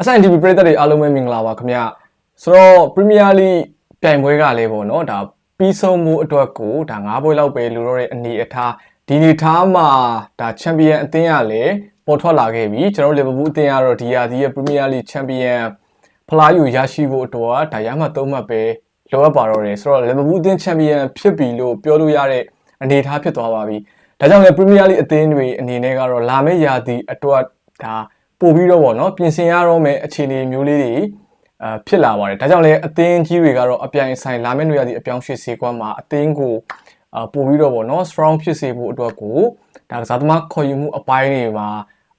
အဆိုင် TV ပရိသတ်တွေအားလုံးပဲမင်္ဂလာပါခင်ဗျဆိုတော့ Premier League ပြိုင်ပွဲကလည်းပေါ့နော်ဒါပြီးဆုံးမှုအတွက်ကိုဒါ၅ပွဲလောက်ပဲလူတော့တဲ့အနေအထားဒီနေထားမှာဒါချန်ပီယံအသင်းကလည်းပေါ်ထွက်လာခဲ့ပြီကျွန်တော်လီဗာပူးအသင်းကတော့ဒီယာဒီရဲ့ Premier League ချန်ပီယံဖလားယူရရှိဖို့အတွက်ဒါရမှတ်သုံးမှတ်ပဲလိုအပ်ပါတော့တယ်ဆိုတော့လီဗာပူးအသင်းချန်ပီယံဖြစ်ပြီလို့ပြောလို့ရတဲ့အနေအထားဖြစ်သွားပါပြီဒါကြောင့်လည်း Premier League အသင်းတွေအနေနဲ့ကတော့လာမယ့်ရာသီအတွက်ဒါ ပို့ပြီးတော့ဗောနော်ပြင်ဆင်ရတော့မယ့်အခြေအနေမျိုးလေးတွေအာဖြစ်လာပါတယ်ဒါကြောင့်လည်းအသင်းကြီးတွေကတော့အပြိုင်ဆိုင်လာမယ့်နေရာဒီအပြောင်းရွှေ့စေကွမ်းမှာအသင်းကိုအာပို့ပြီးတော့ဗောနော် strong ဖြစ်စေဖို့အတွက်ကိုဒါကစားသမားခေါ်ယူမှုအပိုင်းတွေမှာ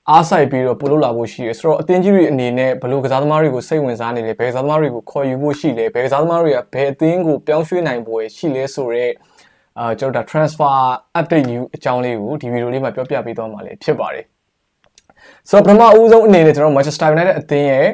အားဆိုင်ပြီးတော့ပို့လို့လာဖို့ရှိတယ်ဆိုတော့အသင်းကြီးတွေအနေနဲ့ဘယ်လိုကစားသမားတွေကိုစိတ်ဝင်စားနေလဲဘယ်ကစားသမားတွေကိုခေါ်ယူဖို့ရှိလဲဘယ်ကစားသမားတွေကဘယ်အသင်းကိုပြောင်းရွှေ့နိုင်ဖို့ရှိလဲဆိုတော့အာကျွန်တော်ဒါ transfer update new အကြောင်းလေးကိုဒီဗီဒီယိုလေးမှာပြောပြပေးသွားမှာလည်းဖြစ်ပါတယ် ဆိုတော့ပထမအဦးဆုံးအနေနဲ့ကျွန်တော် Manchester United အသင်းရဲ့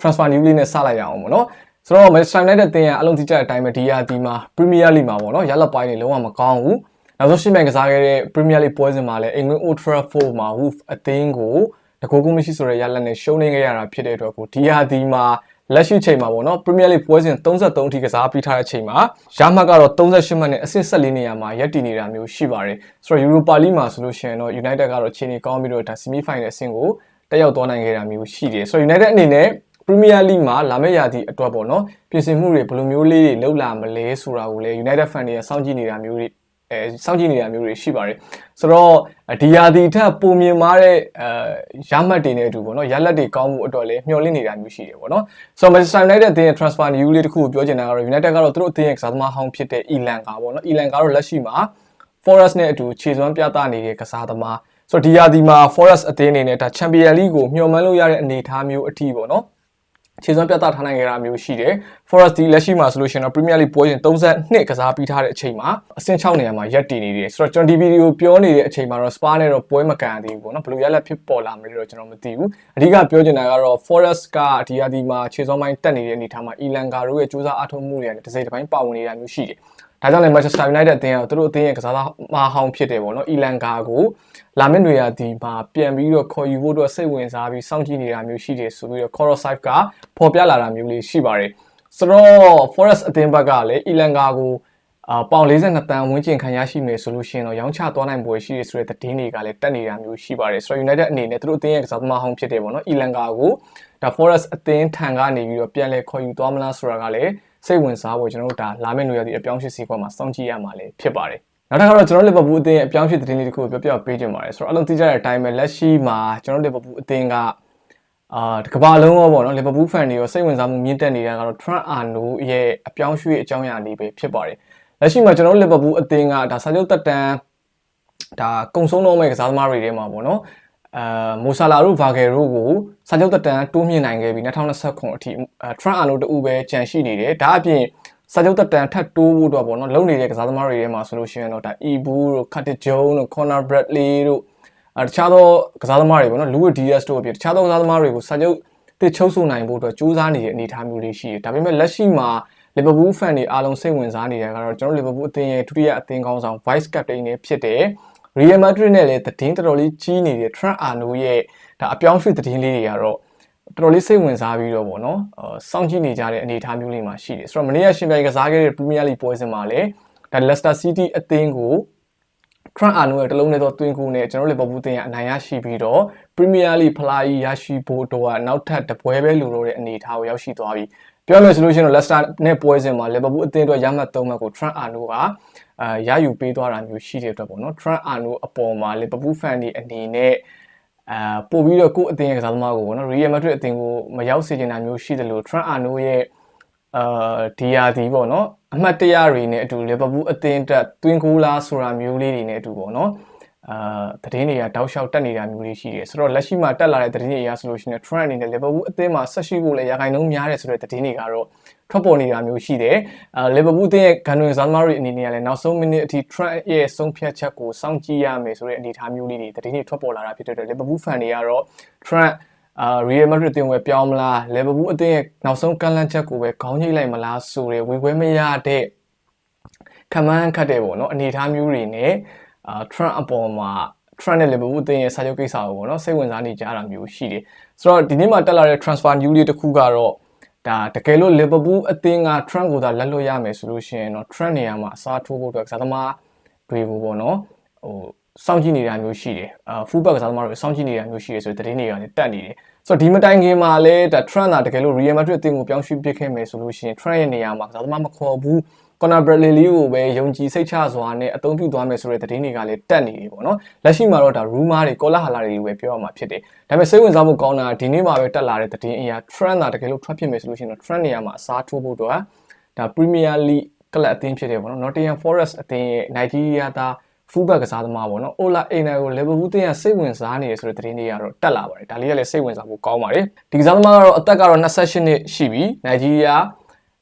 transfer new လေးနဲ့စလိုက်ရအောင်ပေါ့နော်ဆိုတော့ Manchester United အသင်းကအလုံးတိကျတဲ့အတိုင်းပဲဒီယာဒီမှာ Premier League မှာပေါ့နော်ရလက်ပိုင်းတွေလုံးဝမကောင်းဘူးနောက်ဆုံးရှင်းမြန်ကစားခဲ့တဲ့ Premier League ပွဲစဉ်မှာလည်း England Old Trafford မှာ Wolf အသင်းကိုတကူကူမရှိဆိုတဲ့ရလက်နဲ့ရှုံးနေခဲ့ရတာဖြစ်တဲ့အတွက်ကိုဒီယာဒီမှာ လက်ရှိချိန်မှာပေါ့နော် Premier League ပွဲစဉ်33အထိကစားပြီးထားတဲ့ချိန်မှာရမှတ်ကတော့38မှတ်နဲ့အဆင့်14နေရာမှာရပ်တည်နေတာမျိုးရှိပါတယ်ဆိုတော့ Europa League မှာဆိုလို့ရှိရင်တော့ United ကတော့ခြေနေကောင်းပြီးတော့ဒါ semi final အဆင့်ကိုတက်ရောက်သွားနိုင်ခဲ့တာမျိုးရှိတယ်ဆိုတော့ United အနေနဲ့ Premier League မှာလာမယ့်ရာသီအတွက်ပေါ့နော်ပြင်ဆင်မှုတွေဘယ်လိုမျိုးလေးတွေလုပ်လာမလဲဆိုတာကိုလည်း United fan တွေကစောင့်ကြည့်နေတာမျိုးတွေ အဲစောင့်ကြည့်နေတာမျိုးတွေရှိပါတယ်ဆိုတော့ဒီယာဒီထက်ပုံမြင်မာတဲ့အဲရမှတ်တွေနဲ့အတူပေါ့နော်ရလက်တွေကောင်းမှုအတွက်လည်းမျှော်လင့်နေတာမျိုးရှိတယ်ပေါ့နော်ဆိုတော့ Manchester United အသင်းရဲ့ transfer news လေးတစ်ခုကိုပြောချင်တာကတော့ United ကတော့သူတို့အသင်းရဲ့ကစားသမားဟောင်းဖြစ်တဲ့ Elan ကပေါ့နော် Elan ကတော့လက်ရှိမှာ Forest နဲ့အတူခြေစွမ်းပြသနေတဲ့ကစားသမားဆိုတော့ဒီယာဒီမှာ Forest အသင်းအနေနဲ့ဒါ Champions League ကိုမျှော်မှန်းလို့ရတဲ့အနေအထားမျိုးအထိပေါ့နော် ခြေစွမ်းပြသထားနိုင်ကြတာမျိုးရှိတယ်။ Forest ဒီလက်ရှိမှာဆိုလို့ရှိရင်တော့ Premier League ပွဲစဉ်32ကစားပြီးထားတဲ့အချိန်မှာအဆင့်6နေရာမှာရပ်တည်နေတယ်။ဆိုတော့ကျွန်တော်ဒီဗီဒီယိုပြောနေတဲ့အချိန်မှာတော့ Spa နဲ့တော့ပွဲမကန်သေးဘူးပေါ့နော်။ဘယ်လိုရလက်ဖြစ်ပေါ်လာမလဲတော့ကျွန်တော်မသိဘူး။အဓိကပြောချင်တာကတော့ Forest ကဒီဟာဒီမှာခြေစွမ်းပိုင်းတက်နေတဲ့အနေအထားမှာ Elanga တို့ရဲ့စူးစမ်းအားထုတ်မှုတွေနဲ့တစ်စိတ်တစ်ပိုင်းပါဝင်နေတာမျိုးရှိတယ်။ ဒါကြောင့်လည်း Manchester United အသင်းကသူတို့အသင်းရဲ့ကစားသမားဟောင်းဖြစ်တယ်ပေါ့နော်။ Elanga ကိုလာမယ့်နေရာဒီမှာပြန်ပြီးတော့ခေါ်ယူဖို့အတွက်စိတ်ဝင်စားပြီးစောင့်ကြည့်နေတာမျိုးရှိတယ်ဆိုပြီးတော့ Corosive ကဖော်ပြလာတာမျိုးလေးရှိပါတယ်ဆိုတော့ Forest အသင်းဘက်ကလည်း Elanga ကိုအာပေါင်42တန်းဝန်းကျင်ခံရရှိမယ်ဆိုလို့ရှိရင်တော့ရောင်းချသွားနိုင်ပွဲရှိရဆိုတဲ့သတင်းတွေကလည်းတက်နေတာမျိုးရှိပါတယ်ဆိုတော့ United အနေနဲ့သူတို့အသင်းရဲ့ကစားသမားဟောင်းဖြစ်တယ်ပေါ့နော် Elanga ကိုဒါ Forest အသင်းထံကနေပြီးတော့ပြန်လဲခေါ်ယူသွားမလားဆိုတာကလည်း စိတ်ဝင်စားဖို့ကျွန်တော်တို့ဒါလာမယ့်နေရာဒီအပြောင်းအရွှေ့စီကွက်မှာစောင့်ကြည့်ရမှာလည်းဖြစ်ပါတယ်နောက်တစ်ခါတော့ကျွန်တော်လီဗာပူးအသင်းရဲ့အပြောင်းအရွှေ့သတင်းလေးတစ်ခုကိုပြောပြပေးခြင်းပါတယ်ဆိုတော့အလုံးသိကြတဲ့အတိုင်းပဲလက်ရှိမှာကျွန်တော်လီဗာပူးအသင်းကအာဒီကမ္ဘာလုံးရောပေါ့နော်လီဗာပူးဖန်တွေရောစိတ်ဝင်စားမှုမြင့်တက်နေတာကတော့ Trent Arno ရဲ့အပြောင်းရွှေ့အကြောင်းအရာလေးပဲဖြစ်ပါတယ်လက်ရှိမှာကျွန်တော်လီဗာပူးအသင်းကဒါစာချုပ်တက်တန်းဒါကုံဆုံးတော့မဲ့ကစားသမားတွေထဲမှာပေါ့နော် အာမိုဆာလာတို့ဗာဂယ်တို့ကိုစာချုပ်တက်တန်းတိုးမြင့်နိုင်ခဲ့ပြီး2029အထိ Trent Arno တူပဲကြံရှိနေတယ်ဒါအပြင်စာချုပ်တက်တန်ထပ်တိုးဖို့တော့ပေါ့နော်လုံနေတဲ့ကစားသမားတွေထဲမှာဆိုလို့ရှိရင်တော့ဒါ Ebu တို့ Curtis Jones တို့ Conor Bradley တို့အဲတခြားသောကစားသမားတွေပေါ့နော် Luis Diaz တို့အပြင်တခြားသောကစားသမားတွေကိုစာချုပ်တစ်ချုပ်ဆိုနိုင်ဖို့အတွက်ကြိုးစားနေတဲ့အနေအထားမျိုးလေးရှိတယ်ဒါပေမဲ့လက်ရှိမှာ Liverpool fan တွေအားလုံးစိတ်ဝင်စားနေတာကတော့ကျွန်တော် Liverpool အသင်းရဲ့ဒုတိယအသင်းကောင်းဆောင် Vice Captain နဲ့ဖြစ်တဲ့ Real Madrid နဲ့လည်းသတင်းတော်တော်လေးကြီးနေတဲ့ Trent Arno ရဲ့ဒါအပြောင်းရွှေ့သတင်းလေးတွေကတော့တော်တော်လေးစိတ်ဝင်စားပြီးတော့ဗောနော်အဲစောင့်ကြည့်နေကြတဲ့အနေအထားမျိုးလေးမှာရှိတယ်ဆိုတော့မနေ့ကရှင်ပြိုင်ကစားခဲ့တဲ့ Premier League ပွဲစဉ်မှာလည်းဒါ Leicester City အသင်းကို Trent Arno ရဲ့တလုံးနဲ့တော့တွင်ကူနဲ့ကျွန်တော် Liverpool အသင်းကအနိုင်ရရှိပြီးတော့ Premier League ဖလားကြီးရရှိဖို့တော့နောက်ထပ်တပွဲပဲလိုတော့တဲ့အနေအထားကိုရောက်ရှိသွားပြီ ပြောမယ်ဆိုလို့ရှိရင်တော့ Leicester နဲ့ပွဲစဉ်မှာ Liverpool အသင်းအတွက်ရမှတ်3မှတ်ကို Trent Arno ကအာရယူပေးသွားတာမျိုးရှိတဲ့အတွက်ပေါ့နော် Trent Arno အပေါ်မှာ Liverpool fan တွေအနေနဲ့အာပို့ပြီးတော့ကိုယ့်အသင်းရဲ့ကစားသမားကိုပေါ့နော် Real Madrid အသင်းကိုမရောက်စေချင်တာမျိုးရှိတယ်လို့ Trent Arno ရဲ့အာဒီယာဒီပေါ့နော်အမှတ်တရတွေနဲ့အတူ Liverpool အသင်းတက်တွင်းကိုလားဆိုတာမျိုးလေးတွေနဲ့အတူပေါ့နော် အာသတင်းတွေကတောက်လျှောက်တက်နေတာမျိုးလေးရှိတယ်ဆိုတော့လက်ရှိမှာတက်လာတဲ့သတင်းတွေအရဆိုလို့ရှိရင် Trent အနေနဲ့ Liverpool အသင်းမှာဆက်ရှိဖို့လည်းရာခိုင်နှုန်းများတယ်ဆိုတဲ့သတင်းတွေကတော့ထွက်ပေါ်နေတာမျိုးရှိတယ်။အာလီဗာပူးအသင်းရဲ့ဂန်ဝင်ဇာသမားတွေအနေနဲ့လည်းနောက်ဆုံးမိနစ်အထိ Trent ရဲ့ဆုံးဖြတ်ချက်ကိုစောင့်ကြည့်ရမယ်ဆိုတဲ့အနေအထားမျိုးလေးတွေသတင်းတွေထွက်ပေါ်လာတာဖြစ်တဲ့အတွက်လီဗာပူးဖန်တွေကတော့ Trent အာ Real Madrid အသင်းဝယ်ပြောင်းမလားလီဗာပူးအသင်းရဲ့နောက်ဆုံးကန့်လန့်ချက်ကိုပဲခေါင်းညှိလိုက်မလားဆိုတဲ့ဝေခွဲမရတဲ့ခမန်းခတ်တဲ့ပေါ့နော်အနေအထားမျိုးတွေနဲ့ အာ Trent အပေါ်မှာ Trent နဲ့ Liverpool အသင်းရဲ့စာချုပ်ကိစ္စကိုပေါ့နော်စိတ်ဝင်စားနေကြတာမျိုးရှိတယ်ဆိုတော့ဒီနေ့မှာတက်လာတဲ့ transfer news လေးတစ်ခုကတော့ဒါတကယ်လို့ Liverpool အသင်းက Trent ကိုသာလက်လွတ်ရမယ်ဆိုလို့ရှိရင်တော့ Trent နေရာမှာအစားထိုးဖို့အတွက်ကစားသမားတွေကိုပေါ့နော်ဟိုစောင့်ကြည့်နေတာမျိုးရှိတယ်အာ fullback ကစားသမားတွေစောင့်ကြည့်နေတာမျိုးရှိတယ်ဆိုတဲ့သတင်းတွေကလည်းတက်နေတယ်ဆိုတော့ဒီမတိုင်ခင်မှာလည်းဒါ Trent သာတကယ်လို့ Real Madrid အသင်းကိုပြောင်းရွှေ့ပစ်ခဲ့မယ်ဆိုလို့ရှိရင် Trent ရဲ့နေရာမှာကစားသမားမခေါ်ဘူး Conor Bradley လေးကိုပဲယုံကြည်စိတ်ချစွာနဲ့အသုံးပြုသွားမယ်ဆိုတဲ့သတင်းတွေကလည်းတက်နေပြီပေါ့နော်လက်ရှိမှာတော့ဒါ rumor တွေကောလာဟလာတွေပဲပြောရမှာဖြစ်တယ်ဒါပေမဲ့စိတ်ဝင်စားဖို့ကောင်းတာဒီနေ့မှာပဲတက်လာတဲ့သတင်းအရာ Trent သာတကယ်လို့ထွက်ဖြစ်မယ်ဆိုလို့ရှိရင်တော့ Trent နေရာမှာအစားထိုးဖို့တော့ဒါ Premier League ကလပ်အသင်းဖြစ်တယ်ပေါ့နော် Nottingham Forest အသင်းရဲ့ Nigeria သား fullback ကစားသမားပေါ့နော် Ola Aina ကို Liverpool အသင်းကစိတ်ဝင်စားနေရဆိုတဲ့သတင်းတွေကတော့တက်လာပါတယ်ဒါလေးကလည်းစိတ်ဝင်စားဖို့ကောင်းပါတယ်ဒီကစားသမားကတော့အသက်ကတော့28နှစ်ရှိပြီ Nigeria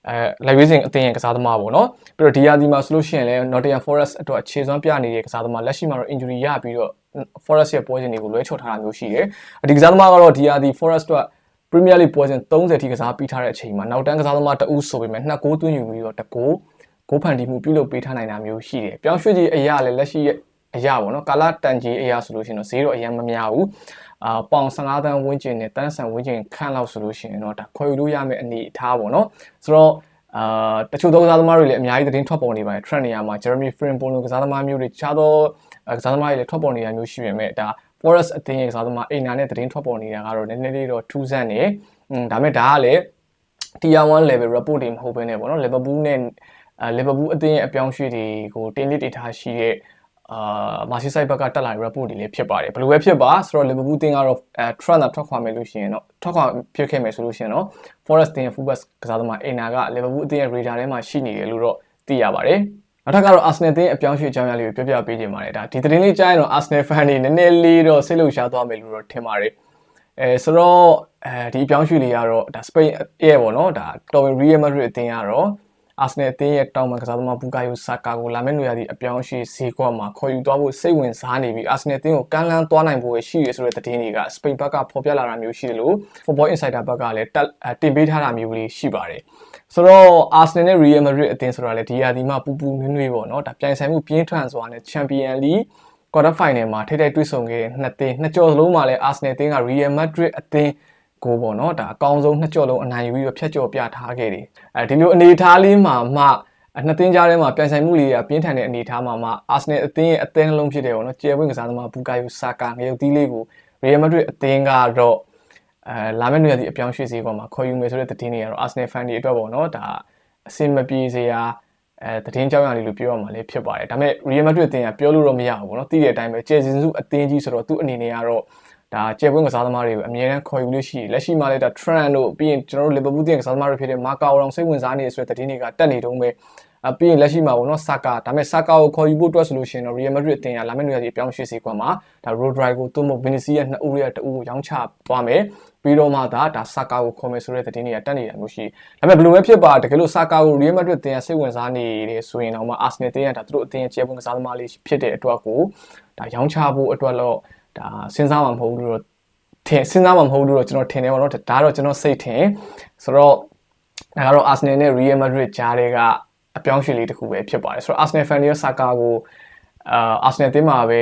အဲလိုက်ဝေးစဉ်အသင်းရဲ့ကစားသမားပေါ့နော်ပြီးတော့ဒီယာဒီမှာဆိုလို့ရှိရင်လည်း Nottingham Forest အတွက်အခြေစွမ်းပြနေတဲ့ကစားသမားလက်ရှိမှာတော့ injury ရပြီးတော့ Forest ရဲ့ပွဲစဉ်တွေကိုလွဲချော်ထားတာမျိုးရှိတယ်ဒီကစားသမားကတော့ဒီယာဒီ Forest အတွက် Premier League ပွဲစဉ်30ထိကစားပြီးထားတဲ့အချိန်မှာနောက်တန်းကစားသမားတအူးဆိုပေမဲ့နှစ်ကိုးသွင်းယူပြီးတော့တကိုးကိုဖန်တီမှုပြုလုပ်ပေးထားနိုင်တာမျိုးရှိတယ်ပြောင်းရွှေ့ကြီးအရာလည်းလက်ရှိရဲ့အရာပေါ့နော်ကာလာတန်ကြီးအရာဆိုလို့ရှိရင်တော့ဈေးတော့အရင်မများဘူး အာပေါင်15တန်းဝန်းကျင်နဲ့တန်းဆန်ဝန်းကျင်ခန့်လောက်ဆိုလို့ရှိရင်တော့ဒါခွဲယူလို့ရမယ့်အနေအထားပေါ့နော်ဆိုတော့အာတချို့သောကစားသမားတွေလည်းအများကြီးသတင်းထွက်ပေါ်နေပါတယ် trend နေရာမှာ Jeremy Frimpong လိုကစားသမားမျိုးတွေတခြားသောကစားသမားတွေလည်းထွက်ပေါ်နေတာမျိုးရှိပေမဲ့ဒါ Forest အသင်းရဲ့ကစားသမားအိမ်နာနဲ့သတင်းထွက်ပေါ်နေတာကတော့နည်းနည်းလေးတော့ထူးဆန်းနေอืมဒါပေမဲ့ဒါကလည်း Tier 1 level report တွေမဟုတ်ဘဲねပေါ့နော် Liverpool နဲ့အဲ Liverpool အသင်းရဲ့အပြောင်းရွှေ့တွေကိုတင်းလစ်တွေထားရှိတဲ့ အာမာစီဆိုင်ဘက်ကတက်လာတဲ့ report တွေလည်းဖြစ်ပါတယ်ဘယ်လိုပဲဖြစ်ပါဆိုတော့ Liverpool တင်းကတော့အဲ Trent ထွက်ခွာမယ်လို့ရှိရင်တော့ထွက်ခွာဖြစ်ခဲ့မယ်ဆိုလို့ရှိရင်တော့ Forest တင်းရဲ့ fullback ကစားသမားအိမ်နာက Liverpool အသင်းရဲ့ radar ထဲမှာရှိနေတယ်လို့တော့သိရပါတယ်နောက်ထပ်ကတော့ Arsenal တင်းအပြောင်းရွှေ့အကြောင်းအရာလေးကိုပြောပြပေးခြင်းပါတယ်ဒါဒီသတင်းလေးကြားရင်တော့ Arsenal fan တွေနည်းနည်းလေးတော့စိတ်လှုပ်ရှားသွားမယ်လို့တော့ထင်ပါတယ်အဲဆိုတော့အဲဒီအပြောင်းရွှေ့လေးကတော့ဒါ Spain ရဲ့ပေါ့နော်ဒါတော်ဝင် Real Madrid အသင်းကတော့ အာဆနယ်အသင်းရဲ့တောင်ပံကစားသမားဘူကာယိုဆာကာကိုလာမယ့်နွေရာသီအပြောင်းအရွှေ့ဈေးကွက်မှာခေါ်ယူသွားဖို့စိတ်ဝင်စားနေပြီးအာဆနယ်အသင်းကိုကမ်းလှမ်းသွားနိုင်ဖို့ရှိရဆိုတဲ့သတင်းတွေကစပိန်ဘက်ကဖော်ပြလာတာမျိုးရှိတယ်လို့ Football Insider ဘက်ကလည်းတင်ပေးထားတာမျိုးလေးရှိပါတယ်ဆိုတော့ Arsenal နဲ့ Real Madrid အသင်းဆိုတာလည်းဒီရာသီမှာပူပူနွေ့နွေ့ပေါ့နော်ဒါပြိုင်ဆိုင်မှုပြင်းထန်စွာနဲ့ Champion League quarter final မှာထိတိုက်တွေ့ဆုံခဲ့တဲ့နှစ်သင်းနှစ်ကြော်စလုံးမှာလည်း Arsenal အသင်းက Real Madrid အသင်း ကိုပေါ့နော်ဒါအကောင်းဆုံးနှစ်ကြော်လုံးအနိုင်ယူပြီးတော့ဖျက်ကျော်ပြထားခဲ့တယ်အဲဒီလိုအနေအထားလေးမှာမှနှစ်သင်းကြားထဲမှာပြိုင်ဆိုင်မှုလေးကပြင်းထန်တဲ့အနေအထားမှာမှအာဆနယ်အသင်းရဲ့အသင်းနှလုံးဖြစ်တယ်ပေါ့နော်ကျယ်ပွင့်ကစားသမားဘူကာယိုဆာကာငရုတ်သီးလေးကိုရီယယ်မက်ဒရစ်အသင်းကတော့အဲလာမယ့်နေ့ရက်ဒီအပြောင်းရွှေ့စီးပေါ်မှာခေါ်ယူမယ်ဆိုတဲ့သတင်းတွေကတော့အာဆနယ်ဖန်တွေအတွက်ပေါ့နော်ဒါအဆင်မပြေစရာအဲသတင်းကြောင်းရလေးလို့ပြောရမှာလည်းဖြစ်ပါတယ်ဒါပေမဲ့ရီယယ်မက်ဒရစ်အသင်းကပြောလို့တော့မရဘူးပေါ့နော်သိတဲ့အတိုင်းပဲကျယ်စင်စုအသင်းကြီးဆိုတော့သူ့အနေနဲ့ကတော့ ဒါကျယ်ပွင့်ကစားသမားတွေကိုအမြဲတမ်းခေါ်ယူလို့ရှိလက်ရှိမှာလည်းဒါ trend တို့ပြီးရင်ကျွန်တော်တို့ Liverpool တင်ကစားသမားတွေဖြစ်တဲ့မာကာအောင်စိတ်ဝင်စားနေတဲ့ဆိုတဲ့သတင်းတွေကတက်နေတုန်းပဲအပြီးရင်လက်ရှိမှာပေါ့နော်ဆာကာဒါပေမဲ့ဆာကာကိုခေါ်ယူဖို့အတွက်ဆိုလို့ရှိရင်တော့ Real Madrid အသင်းကလာမယ့်နေ့ရက်ဒီအပြောင်းရွှေ့စီကွန်မှာဒါ Rodrigo သို့မဟုတ် Vinicius ရဲ့နှစ်ဦးရဲ့တဦးကိုရောင်းချသွားမယ်ပြီးတော့မှဒါဒါဆာကာကိုခေါ်မယ်ဆိုတဲ့သတင်းတွေကတက်နေတာမျိုးရှိဒါပေမဲ့ဘယ်လိုပဲဖြစ်ပါတကယ်လို့ဆာကာကို Real Madrid အသင်းကစိတ်ဝင်စားနေတယ်ဆိုရင်တော့မှ Arsenal အသင်းကဒါသူတို့အသင်းရဲ့ကျေပွန်ကစားသမားလေးဖြစ်တဲ့အတွက်ကိုဒါရောင်းချဖို့အတွက်တော့ ဒါစဉ်းစားမှာမဟုတ်ဘူးလို့ထင်စဉ်းစားမှာမဟုတ်ဘူးလို့ကျွန်တော်ထင်တယ်ပေါ့နော်ဒါတော့ကျွန်တော်စိတ်ထင်ဆိုတော့ဒါကတော့ Arsenal နဲ့ Real Madrid ကြားတွေကအပြောင်းရွှေ့လေးတစ်ခုပဲဖြစ်ပါတယ်ဆိုတော့ Arsenal fan တွေရော Saka ကိုအာ Arsenal အသင်းမှာပဲ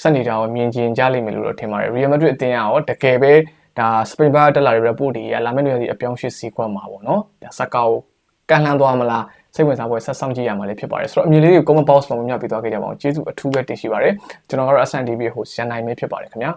ဆက်နေတာကိုမြင်ကျင်ကြလိမ့်မယ်လို့တော့ထင်ပါတယ် Real Madrid အသင်းကရောတကယ်ပဲဒါ Spain ဘက်တက်လာတဲ့ report တွေကလာမယ့်နေ့ဒီအပြောင်းရွှေ့စီကွက်မှာပေါ့နော်ဒါ Saka ကိုကန်လှမ်းသွားမလား စိတ်ဝင်စားပွဲဆက်ဆောင်ကြည့်ရမှာလည်းဖြစ်ပါတယ်ဆိုတော့အမြင်လေးတွေကို comment box မှာမြင်ပြပေးသွားခဲ့ကြပါအောင်ကျေးဇူးအထူးပဲတင်ရှိပါတယ်ကျွန်တော်ကတော့ SNDB ဟိုရန်နိုင်ပဲဖြစ်ပါတယ်ခင်ဗျာ